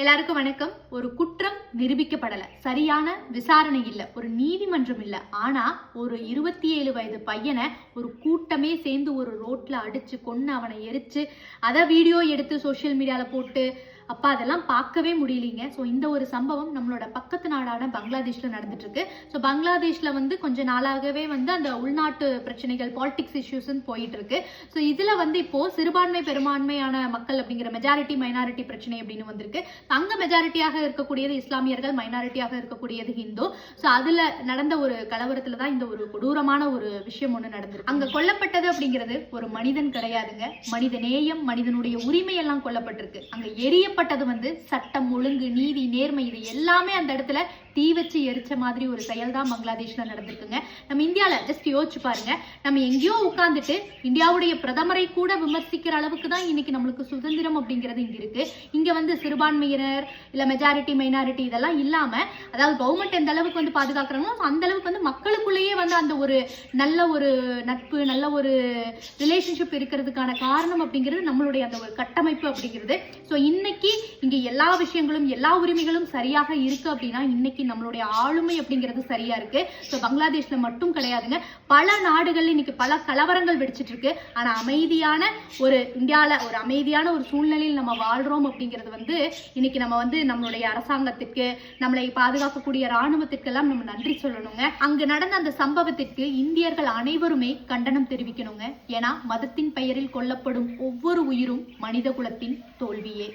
எல்லாருக்கும் வணக்கம். ஒரு குற்றம் நிரூபிக்கப்படலை. சரியான விசாரணை இல்லை. ஒரு நீதிமன்றம் இல்லை. ஆனால் ஒரு இருபத்தி ஏழு வயது பையனை ஒரு கூட்டமே சேர்ந்து ஒரு ரோட்டில் அடித்து கொன்று அவனை எரித்து அதை வீடியோ எடுத்து சோஷியல் மீடியாவில் போட்டு அப்போ அதெல்லாம் பார்க்கவே முடியலைங்க. ஸோ இந்த ஒரு சம்பவம் நம்மளோட பக்கத்து நாடான பங்களாதேஷில் நடந்துட்டுருக்கு. ஸோ பங்களாதேஷில் வந்து கொஞ்ச நாளாகவே வந்து அந்த உள்நாட்டு பிரச்சனைகள் பாலிடிக்ஸ் இஷ்யூஸ்ன்னு போயிட்டுருக்கு. ஸோ இதில் வந்து இப்போது சிறுபான்மை பெரும்பான்மையான மக்கள் அப்படிங்கிற மெஜாரிட்டி மைனாரிட்டி பிரச்சனை அப்படின்னு வந்திருக்கு. அங்கே மெஜாரிட்டியாக இருக்கக்கூடியது இஸ்லாமியர்கள் மைனாரிட்டியாக இருக்கக்கூடியது ஹிந்து. ஸோ அதில் நடந்த ஒரு கலவரத்தில் தான் இந்த ஒரு கொடூரமான ஒரு விஷயம் ஒன்று நடந்திருக்கு. அங்கே கொல்லப்பட்டது அப்படிங்கிறது ஒரு மனிதன் கிடையாதுங்க. மனித நேயம் மனிதனுடைய உரிமை எல்லாம் கொல்லப்பட்டிருக்கு எரிய எரியப்பட்டது வந்து சட்டம் ஒழுங்கு நீதி நேர்மை இது எல்லாமே அந்த இடத்துல தீ வச்சு எரிச்ச மாதிரி ஒரு செயல் தான் பங்களாதேஷ்ல நடந்திருக்குங்க. நம்ம இந்தியால ஜஸ்ட் யோசிச்சு பாருங்க. நம்ம எங்கேயோ உட்காந்துட்டு இந்தியாவுடைய பிரதமரை கூட விமர்சிக்கிற அளவுக்கு தான் இன்னைக்கு நம்மளுக்கு சுதந்திரம் அப்படிங்கிறது இங்க இருக்கு. இங்க வந்து சிறுபான்மையினர் இல்ல மெஜாரிட்டி மைனாரிட்டி இதெல்லாம் இல்லாம அதாவது கவர்மெண்ட் எந்த அளவுக்கு வந்து பாதுகாக்கிறாங்களோ அந்த அளவுக்கு வந்து மக்களுக்குள்ளேயே வந்து அந்த ஒரு நல்ல ஒரு நட்பு நல்ல ஒரு ரிலேஷன்ஷிப் இருக்கிறதுக்கான காரணம் அப்படிங்கிறது நம்மளுடைய அந்த ஒரு கட்டமைப்பு அப்படிங்கிறது. ஸோ இன்னைக்கு இங்க எல்லா விஷயங்களும் எல்லா உரிமைகளும் சரியாக இருக்கு அப்படின்னா இன்னைக்கு நம்மளுடைய ஆளுமை அப்படிங்கிறது சரியா இருக்கு. ஸோ பங்களாதேஷ்ல மட்டும் கிடையாதுங்க. பல நாடுகள்ல இன்னைக்கு பல கலவரங்கள் வெடிச்சிட்டு இருக்கு. ஆனா அமைதியான ஒரு இந்தியால ஒரு அமைதியான ஒரு சூழ்நிலையில் நம்ம வாழ்றோம் அப்படிங்கிறது வந்து இன்னைக்கு நம்ம வந்து நம்மளுடைய அரசாங்கத்திற்கு நம்மளை பாதுகாக்கக்கூடிய ராணுவத்திற்கெல்லாம் நம்ம நன்றி சொல்லணுங்க. அங்கு நடந்த அந்த சம்பவத்திற்கு இந்தியர்கள் அனைவருமே கண்டனம் தெரிவிக்கணுங்க. ஏன்னா மதத்தின் பெயரில் கொல்லப்படும் ஒவ்வொரு உயிரும் மனித குலத்தின் தோல்வியே.